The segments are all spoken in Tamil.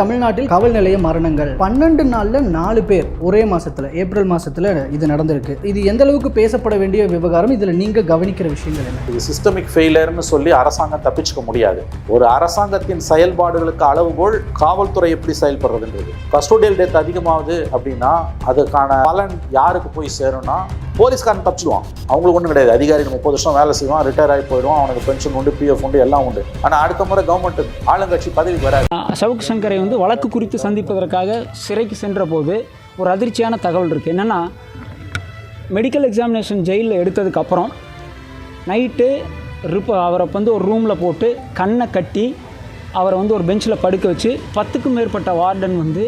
தமிழ்நாட்டில் காவல் நிலைய மரணங்கள். பன்னெண்டு நாள்ல நாலு பேர். ஒரே மாசத்துல ஏப்ரல் மாசத்துல இது நடந்திருக்கு. இது எந்த அளவுக்கு பேசப்பட வேண்டிய விவகாரம்? இதுல நீங்க கவனிக்கிற விஷயங்கள் என்ன? இது சிஸ்டமிக் ஃபெயிலியர்னு சொல்லி அரசாங்கம் தப்பிச்சுக்க முடியாது. ஒரு அரசாங்கத்தின் செயல்பாடுகளுக்கு அளவுகோல் காவல்துறை எப்படி செயல்படுறதுன்றது. கஸ்டோடியல் டெத் அதிகமாகுது அப்படின்னா அதுக்கான பலன் யாருக்கு போய் சேரும்னா போலீஸ்காரன் தப்பிச்சுடுவான். அவங்களுக்கு ஒன்றும் கிடையாது. அதிகாரிகள் முப்பது வருஷம் வேலை செய்வான் ரிட்டையர் ஆகி போயிடுவான் அவனுக்கு பென்ஷன் உண்டு பிஎஃப் உண்டு எல்லாம் உண்டு. ஆனால் அடுத்த முறை கவர்மெண்ட் ஆளுங்கட்சி பதவி வராது. சவுக்கு சங்கரை வந்து வழக்கு குறித்து சந்திப்பதற்காக சிறைக்கு சென்றபோது ஒரு அதிர்ச்சியான தகவல் இருக்குது என்னென்னா மெடிக்கல் எக்ஸாமினேஷன் ஜெயிலில் எடுத்ததுக்கப்புறம் நைட்டு ரிப்ப அவரை வந்து ஒரு ரூமில் போட்டு கண்ணை கட்டி அவரை வந்து ஒரு பெஞ்சில் படுக்க வச்சு பத்துக்கும் மேற்பட்ட வார்டன் வந்து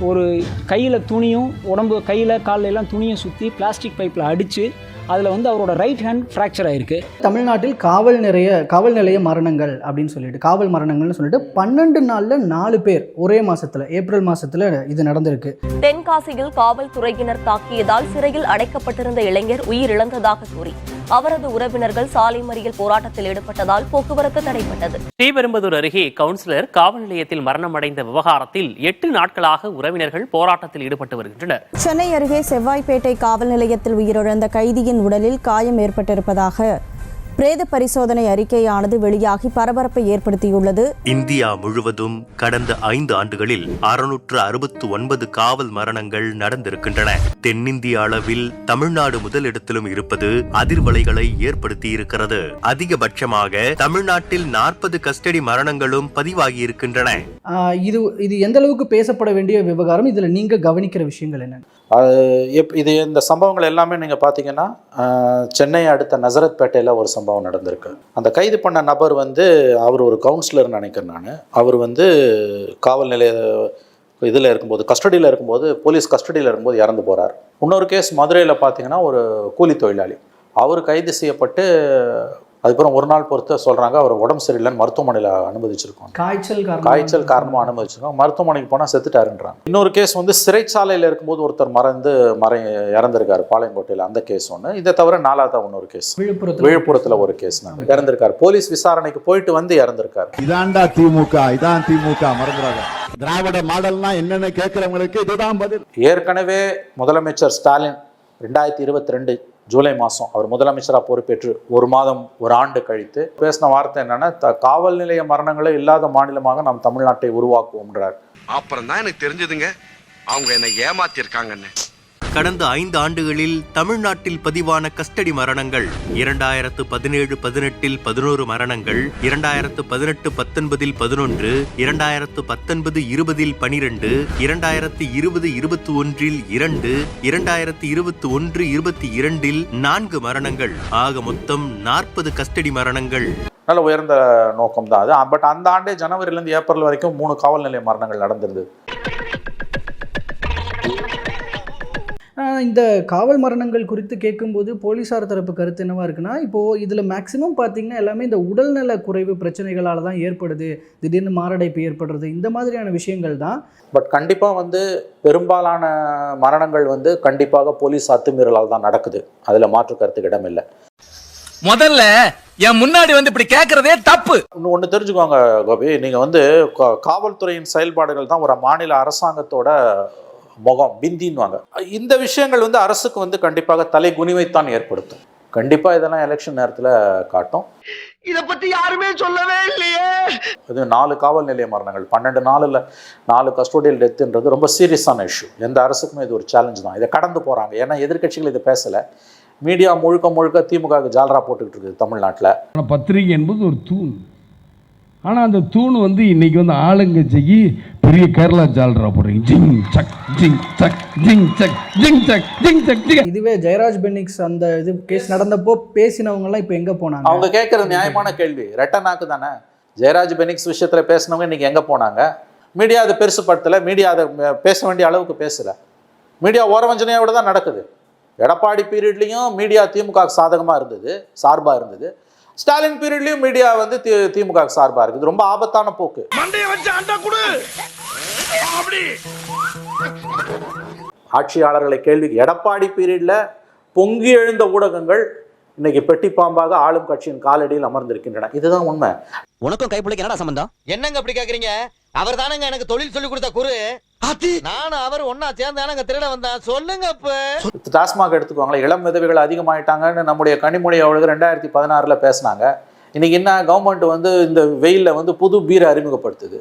ஒரு கையில் துணியும் உடம்பு கையில் காலையெல்லாம் எல்லாம் துணியும் சுற்றி பிளாஸ்டிக் பைப்பில் அடித்து அதில் வந்து அவரோட ரைட் ஹேண்ட் ஃப்ராக்சர் ஆயிருக்கு. தமிழ்நாட்டில் காவல் நிறைய காவல் நிலைய மரணங்கள் அப்படின்னு சொல்லிட்டு காவல் மரணங்கள்னு சொல்லிட்டு பன்னெண்டு நாள்ல நாலு பேர் ஒரே மாசத்துல ஏப்ரல் மாசத்துல இது நடந்திருக்கு. தென்காசியில் காவல்துறையினர் தாக்கியதால் சிறையில் அடைக்கப்பட்டிருந்த இளைஞர் உயிரிழந்ததாக கூறி அவரது உறவினர்கள் சாலை மறியல் போராட்டத்தில் ஈடுபட்டதால் போக்குவரத்து தடைப்பட்டது. ஸ்ரீபெரும்புதூர் அருகே கவுன்சிலர் காவல் நிலையத்தில் மரணமடைந்த விவகாரத்தில் எட்டு நாட்களாக உறவினர்கள் போராட்டத்தில் ஈடுபட்டு வருகின்றனர். சென்னை அருகே செவ்வாய்ப்பேட்டை காவல் நிலையத்தில் உயிரிழந்த கைதியின் உடலில் காயம் ஏற்பட்டிருப்பதாக பிரேத பரிசோதனை அறிக்கையானது வெளியாகி பரபரப்பை ஏற்படுத்தியுள்ளது. இந்தியா முழுவதும் கடந்த ஐந்து ஆண்டுகளில் அறுநூற்று அறுபத்து ஒன்பது காவல் மரணங்கள் நடந்திருக்கின்றன. தென்னிந்திய அளவில் தமிழ்நாடு முதலிடத்திலும் இருப்பது அதிர்வலைகளை ஏற்படுத்தியிருக்கிறது. அதிகபட்சமாக தமிழ்நாட்டில் நாற்பது கஸ்டடி மரணங்களும் பதிவாகியிருக்கின்றன. ஆஹ் இது இது எந்த அளவுக்கு பேசப்பட வேண்டிய விவகாரம்? இதுல நீங்க கவனிக்கிற விஷயங்கள் என்ன? இது இந்த சம்பவங்கள் எல்லாமே நீங்கள் பார்த்தீங்கன்னா ஆஹ், சென்னை அடுத்த நசரத்பேட்டையில் ஒரு சம்பவம். நடந்திருக்கு. அந்த கைது பண்ண நபர் வந்து அவர் ஒரு கவுன்சிலர்னு நினைக்கிறேன் நான். அவர் வந்து காவல் நிலைய இதில் இருக்கும்போது கஸ்டடியில் இருக்கும்போது போலீஸ் கஸ்டடியில் இருக்கும்போது இறந்து போகிறார் இன்னொரு கேஸ் மதுரையில் பார்த்தீங்கன்னா ஒரு கூலி தொழிலாளி. அவர் கைது செய்யப்பட்டு அதுக்கப்புறம் ஒரு நாள் பொறுத்து சொல்கிறாங்க அவர் உடம்பு சரியில்லைன்னு மருத்துவமனையில் அனுமதிச்சிருக்கோம். காய்ச்சல் காரணமா- காய்ச்சல் காரணமாக அனுமதிச்சிருக்கோம். மருத்துவமனைக்கு போனால் செத்துட்டாருன்றாங்க. இன்னொரு கேஸ் வந்து சிறைச்சாலையில் இருக்கும்போது ஒருத்தர் மறந்து மறை இறந்திருக்காரு பாளையங்கோட்டையில் அந்த கேஸ் ஒன்று இதை தவிர நாலாவது இன்னொரு கேஸ் விழுப்புரத்துல. விழுப்புரத்தில் ஒரு கேஸ் இறந்திருக்காரு. போலீஸ் விசாரணைக்கு போயிட்டு வந்து இறந்திருக்காரு. இதான்டா திமுக இதான் திமுக மறந்துடாத திராவிட மாடல்னா என்னன்னு கேட்கிறவங்களுக்கு இதுதான் பதில். ஏற்கனவே முதலமைச்சர் ஸ்டாலின் ரெண்டாயிரத்தி இருபத்தி ரெண்டு ஜூலை மாதம் அவர் முதலமைச்சராக பொறுப்பேற்று ஒரு மாதம் ஒரு ஆண்டு கழித்து பேசின வார்த்தை என்னன்னா த காவல் நிலைய மரணங்களே இல்லாத மாநிலமாக நாம் தமிழ்நாட்டை உருவாக்குவோம்ன்றார். அப்புறம் தான் எனக்கு தெரிஞ்சதுங்க அவங்க என்னை ஏமாத்திருக்காங்கன்னு. கடந்த ஐந்து ஆண்டுகளில் தமிழ்நாட்டில் பதிவான கஸ்டடி மரணங்கள் இரண்டாயிரத்து பதினேழு பதினெட்டில் பதினோரு மரணங்கள் இரண்டாயிரத்து பதினெட்டு பத்தொன்பதில் பதினொன்று இரண்டாயிரத்து பத்தொன்பது இருபதில் பனிரெண்டு இரண்டாயிரத்து இருபது இருபத்தி ஒன்றில் இரண்டு இரண்டாயிரத்து இருபத்தி ஒன்று இருபத்தி இரண்டில் நான்கு மரணங்கள். ஆக மொத்தம் நாற்பது கஸ்டடி மரணங்கள். நல்ல உயர்ந்த நோக்கம் தான் அது பட் அந்த ஆண்டே ஜனவரிலேருந்து ஏப்ரல் வரைக்கும் மூணு காவல் நிலைய மரணங்கள் நடந்திருந்தது. ஆஹ் இந்த காவல் மரணங்கள் குறித்து கேட்கும்போது போலீசார் தரப்பு கருத்து என்னவா இருக்குன்னா இப்போ இதுல மேக்சிமம் பார்த்தீங்கன்னா எல்லாமே இந்த உடல்நல குறைவு பிரச்சனைகளால தான் ஏற்படுது. திடீர்னு மாரடைப்பு ஏற்படுறது இந்த மாதிரியான விஷயங்கள் தான். பட் கண்டிப்பாக வந்து பெரும்பாலான மரணங்கள் வந்து கண்டிப்பாக போலீஸ் அத்துமீறலால் தான் நடக்குது. அதில் மாற்று கருத்துக்கு இடமில்லை முதல்ல என் முன்னாடி வந்து இப்படி கேக்குறதே தப்பு. இன்னும் ஒன்று தெரிஞ்சுக்கோங்க கோபி. நீங்கள் வந்து கா- காவல்துறையின் செயல்பாடுகள் தான் ஒரு மாநில அரசாங்கத்தோட முகம் பிந்தின்வாங்க இந்த விஷயங்கள் வந்து அரசுக்கு வந்து கண்டிப்பாக தலை குனிவைத்தான் ஏற்படுத்தும். கண்டிப்பாக இதெல்லாம் எலெக்ஷன் நேரத்தில் காட்டும். இத பத்தி யாருமே சொல்லவே இல்லையே. இது நாலு காவல் நிலைய மரணங்கள். பன்னெண்டு நாளில் நாலு கஸ்டோடியல் டெத்துன்றது ரொம்ப சீரியஸான இஷ்யூ எந்த அரசுக்குமே இது ஒரு சேலஞ்ச் தான். இதை கடந்து போகிறாங்க ஏன்னா எதிர்க்கட்சிகள் இதை பேசலை. மீடியா முழுக்க முழுக்க திமுகவுக்கு ஜாலரா போட்டுக்கிட்டு இருக்குது தமிழ்நாட்டில். பத்திரிகை என்பது ஒரு தூண். ஆனால் அந்த தூண் வந்து இன்னைக்கு வந்து ஆளுங்கட்சிக்கு பெரிய கேரளா ஜால்ரா போடுறீங்க. ஜிங் சக் ஜிங் சக் ஜிங் சக் ஜிங் சக் ஜிங் சக் ஜிங். இதுவே ஜெயராஜ் பெனிக்ஸ் அந்த இது கேஸ் நடந்தப்போ பேசினவங்க எல்லாம் இப்போ எங்க போனாங்க? அவங்க கேட்குறது நியாயமான கேள்வி. ரெட்ட நாக்கு தானே? ஜெயராஜ் பெனிக்ஸ் விஷயத்தில் பேசினவங்க இன்னைக்கு எங்கே போனாங்க? மீடியா அதை பெருசுப்படுத்தலை மீடியா அதை பேச வேண்டிய அளவுக்கு பேசலை. மீடியா ஓரவஞ்சனையோட தான் நடக்குது. எடப்பாடி பீரியட்லேயும் மீடியா திமுக சாதகமாக இருந்தது சார்பாக இருந்தது. ஸ்டாலின் பீரியட்லேயும் மீடியா வந்து தி திமுக சார்பாக இருக்குது. ரொம்ப ஆபத்தான போக்கு. ஆட்சியாளர்களை கேள்வி எடப்பாடி பீரியடில் பொங்கி எழுந்த ஊடகங்கள் இன்னைக்கு பெட்டி பாம்பாக ஆளும் கட்சியின் காலடியில் அமர்ந்திருக்கின்றன. இதுதான் உண்மை. உனக்கும் கைப்பிள்ளைக்கு என்னடா சம்பந்தம்? என்னங்க அப்படி கேக்குறீங்க? அவர் தானங்க எனக்கு தொழில் சொல்லி கொடுத்த குரு. நானும் அவர் ஒன்னா சேர்ந்தானங்க திருட வந்தேன். சொல்லுங்க இப்ப. டாஸ்மாக் எடுத்துக்கோங்களேன். இளம் விதவைகள் அதிகமாயிட்டாங்கன்னு நம்முடைய கனிமொழி அவர்களுக்கு ரெண்டாயிரத்தி பதினாறில் பேசினாங்க. இன்னைக்கு என்ன கவர்மெண்ட் வந்து இந்த வெயிலில் வந்து புது பீரை அறிமுகப்படுத்துது.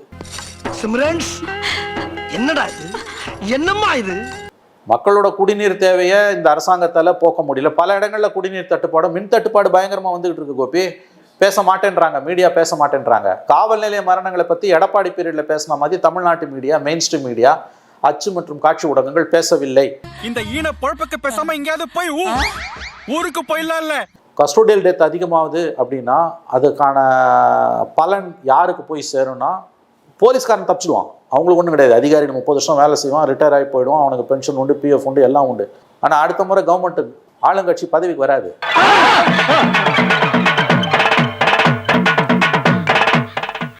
சிம்ரன்ஸ் என்னடா இது? என்னம்மா இது? மக்களோட குடிநீர் தேவையை இந்த அரசாங்கத்தால் போக்க முடியல. பல இடங்களில் குடிநீர் தட்டுப்பாடு மின் தட்டுப்பாடு பயங்கரமாக வந்துகிட்டு இருக்கு கோபி. பேச மாட்டேன்றாங்க மீடியா பேச மாட்டேன்றாங்க காவல் நிலைய மரணங்களை பற்றி எடப்பாடி பீரியடில் பேசின மாதிரி தமிழ்நாட்டு மீடியா மெயின் ஸ்ட்ரீம் மீடியா அச்சு மற்றும் காட்சி ஊடகங்கள் பேசவில்லை. இந்த ஈன பொழப்புக்கு பேசாம எங்கேயாவது போய் ஊருக்கு போயிடலாம்ல கஸ்டோடியல் டெத் அதிகமாகுது அப்படின்னா அதுக்கான பலன் யாருக்கு போய் சேரும்னா போலீஸ்காரன் தப்பிச்சிடுவான். அவங்களுக்கு ஒன்றும் கிடையாது. அதிகாரிகள் முப்பது வருஷம் வேலை செய்வான் ரிட்டையர் ஆகி போயிடுவான் அவனுக்கு பென்ஷன் உண்டு பிஎஃப் உண்டு எல்லாம் உண்டு. ஆனால் அடுத்த முறை கவர்மெண்ட் ஆளுங்கட்சி பதவிக்கு வராது.